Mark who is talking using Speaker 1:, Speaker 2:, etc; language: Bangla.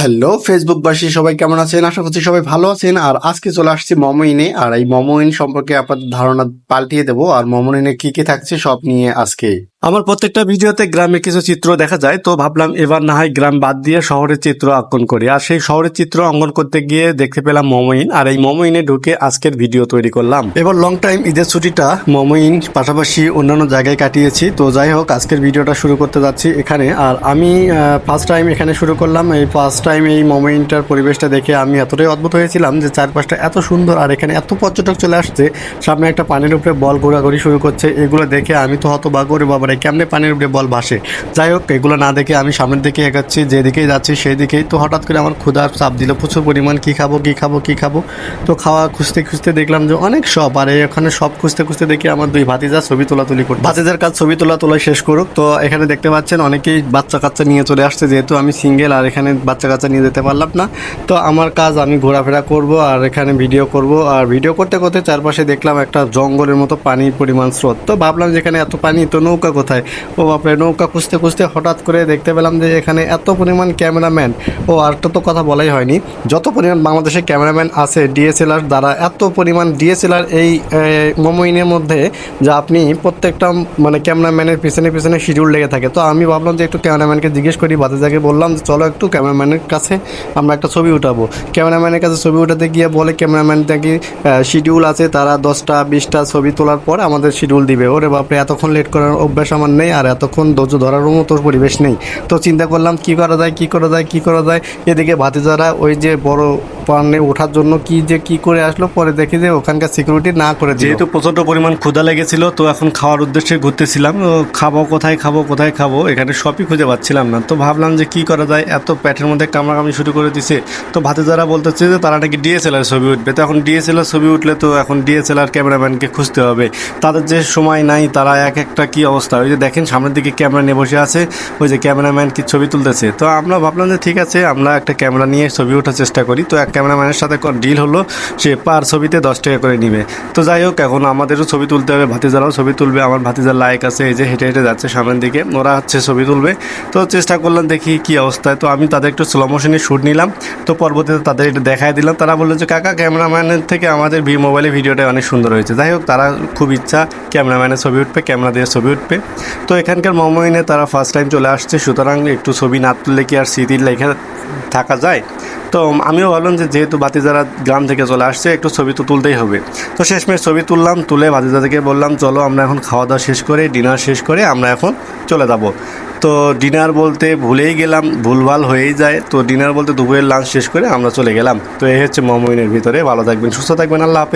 Speaker 1: হ্যালো ফেসবুকবাসী সবাই কেমন আছেন? আশা করছি সবাই ভালো আছেন। আর আজকে চলে আসছি মমইনে আর এই মমইন সম্পর্কে আপনাদের ধারণা পাল্টিয়ে দেবো। আর মমইনে কি কি থাকছে সব নিয়ে আজকে আমার প্রত্যেকটা ভিডিওতে গ্রামে কিছু চিত্র দেখা যায়, তো ভাবলাম এবার না হয় গ্রাম বাদ দিয়ে শহরের চিত্র অঙ্কন করি। আর সেই শহরের চিত্র অঙ্কন করতে গিয়ে দেখতে পেলাম মমইন, আর এই মমইনে ঢুকে আজকের ভিডিও তৈরি করলাম। এবার লং টাইম ঈদের ছুটিটা মমইন পাশাপাশি অন্যান্য জায়গায় কাটিয়েছি, তো যাই হোক, আজকের ভিডিওটা শুরু করতে যাচ্ছি এখানে। আর আমি ফার্স্ট টাইম এখানে শুরু করলাম, এই ফার্স্ট টাইম এই মমইনটার পরিবেশটা দেখে আমি এতটাই অদ্ভুত হয়েছিলাম যে চারপাশটা এত সুন্দর আর এখানে এত পর্যটক চলে আসছে, সামনে একটা পানির উপরে বল ঘোরাঘুরি শুরু করছে, এগুলো দেখে আমি তো হতবাক করে বাবারে কেমনে পানির উপরে বল ভাসে। যাই হোক, এগুলো না দেখে আমি সামনের দিকে এগাচ্ছি, যেদিকেই যাচ্ছি সেই দিকেই তো হঠাৎ করে আমার ক্ষুধার চাপ দিল, প্রচুর পরিমাণ কী খাব কী খাব কী খাব। তো খাওয়া খুঁজতে খুঁজতে দেখলাম যে অনেক সব, আর এখানে সব খুঁজতে খুঁজতে দেখি আমার দুই ভাতিজা ছবি তোলা তুলি করছে। ভাতিজার কাজ ছবি তোলা তোলা শেষ করুক। তো এখানে দেখতে পাচ্ছেন অনেকেই বাচ্চা কাচ্চা নিয়ে চলে আসছে, যেহেতু আমি সিঙ্গেল, আর এখানে বাচ্চা কাচ্চা নিয়ে যেতে পারলাম না। তো আমার কাজ আমি ঘোরাফেরা করব, আর এখানে ভিডিও করব। আর ভিডিও করতে করতে চারপাশে দেখলাম একটা জঙ্গলের মতো পানির পরিমাণ স্রোত। তো ভাবলাম যে এখানে এত পানি, তো নৌকা কোথায়? ও বাপরে, নৌকা খুঁজতে খুঁজতে হঠাৎ করে দেখতে পেলাম যে এখানে এত পরিমাণ ক্যামেরাম্যান। ও, আর তো তো কথা বলাই হয়নি। যত পরিমাণ বাংলাদেশে ক্যামেরাম্যান আছে, ডিএসএলআর দ্বারা এত পরিমাণ ডিএসএলআর এই মোমোইনের মধ্যে যা আপনি প্রত্যেকটা মানে ক্যামেরাম্যানের পিছনে পিছনে শিডিউল লেগে থাকে। তো আমি ভাবলাম যে একটু ক্যামেরাম্যানকে জিজ্ঞেস করি বাতাজাকে বললাম যে চলো একটু ক্যামেরাম্যানের কাছে আমরা একটা ছবি উঠাবো। ক্যামেরাম্যানের কাছে ছবি উঠাতে গিয়ে বলে, ক্যামেরাম্যান নাকি শিডিউল আছে, তারা দশটা, বিশটা ছবি তোলার পর আমাদের শিডিউল দিবে। ওরে বাপরে, এতক্ষণ লেট করার অভ্যাস আমার নেই আর এতক্ষণ ধৈর্য ধরারও মতো পরিবেশ নেই। তো চিন্তা করলাম কি করা যায়, কি করা যায়, কি করা যায়? এদিকে ভাতিজারা ওই যে বড় পানে ওঠার জন্য কি যে কি করে আসলো, পরে দেখি যে ওখানকার সিকিউরিটি না করে যেহেতু প্রচণ্ড পরিমাণ ক্ষুধা লেগেছিল, তো এখন খাওয়ার উদ্দেশ্যে ঘুরতেছিলাম। খাব কোথায় খাব কোথায় খাব, এখানে সবই খুঁজে পাচ্ছিলাম না। তো ভাবলাম যে কি করা যায়, এত পেটের মধ্যে কামড়াকামড়ি শুরু করে দিছে। তো ভাতে যারা বলতেছে যে, তারা নাকি ডিএসএলআর ছবি উঠবে। তো এখন ডিএসএলআর ছবি উঠলে তো এখন ডিএসএলআর ক্যামেরাম্যানকে খুঁজতে হবে। তাদের যে সময় নাই, তারা এক একটা কি অবস্থা? ওই যে দেখেন, সামনের দিকে ক্যামেরা নিয়ে বসে আছে, ওই যে ক্যামেরাম্যান কি ছবি তুলতেছে। তো আমরা ভাবলাম যে, ঠিক আছে, আমরা একটা ক্যামেরা নিয়ে ছবি ওঠার চেষ্টা করি। তো এক ক্যামেরাম্যানের সাথে ডিল হলো সে পার ছবিতে দশ টাকা করে নিবে। তো যাই হোক, এখন আমাদেরও ছবি তুলতে হবে, ভাতিজারাও ছবি তুলবে, আমার ভাতিজার লাইক আছে, এই যে হেঁটে হেঁটে যাচ্ছে সামনের দিকে, ওরা হচ্ছে ছবি তুলবে। তো চেষ্টা করলাম দেখি কি অবস্থায় তো আমি তাদের একটু স্লো মোশনে শ্যুট নিলাম, তো পরবর্তীতে তাদের এটা দেখাই দিলাম। তারা বলল যে, কাকা, ক্যামেরাম্যানের থেকে আমাদের ভি মোবাইলে ভিডিওটা অনেক সুন্দর হয়েছে। যাই হোক, তারা খুব ইচ্ছা ক্যামেরাম্যানের ছবি উঠবে, ক্যামেরা দিয়ে ছবি উঠবে। তো এখানকার মোমোইনে তারা ফার্স্ট টাইম চলে আসছে, সুতরাং একটু ছবি না তুললে কি আর স্মৃতির লেখা থাকা যায়? তো আমিও ভাবলাম যে যেহেতু বাতিজারা গ্রাম থেকে চলে আসছে, একটু ছবি তো তুলতেই হবে। তো শেষমেশ ছবি তুললাম, তুলে বাতিজাদেরকে বললাম, চলো আমরা এখন খাওয়া দাওয়া শেষ করে ডিনার শেষ করে আমরা এখন চলে যাব। তো ডিনার বলতে ভুলেই গেলাম, ভুলভাল হয়েই যায়। তো ডিনার বলতে দুপুরের লাঞ্চ শেষ করে আমরা চলে গেলাম। তো এই হচ্ছে মমইনের ভিতরে। ভালো থাকবেন, সুস্থ থাকবেন, আল্লাহ হাফেজ।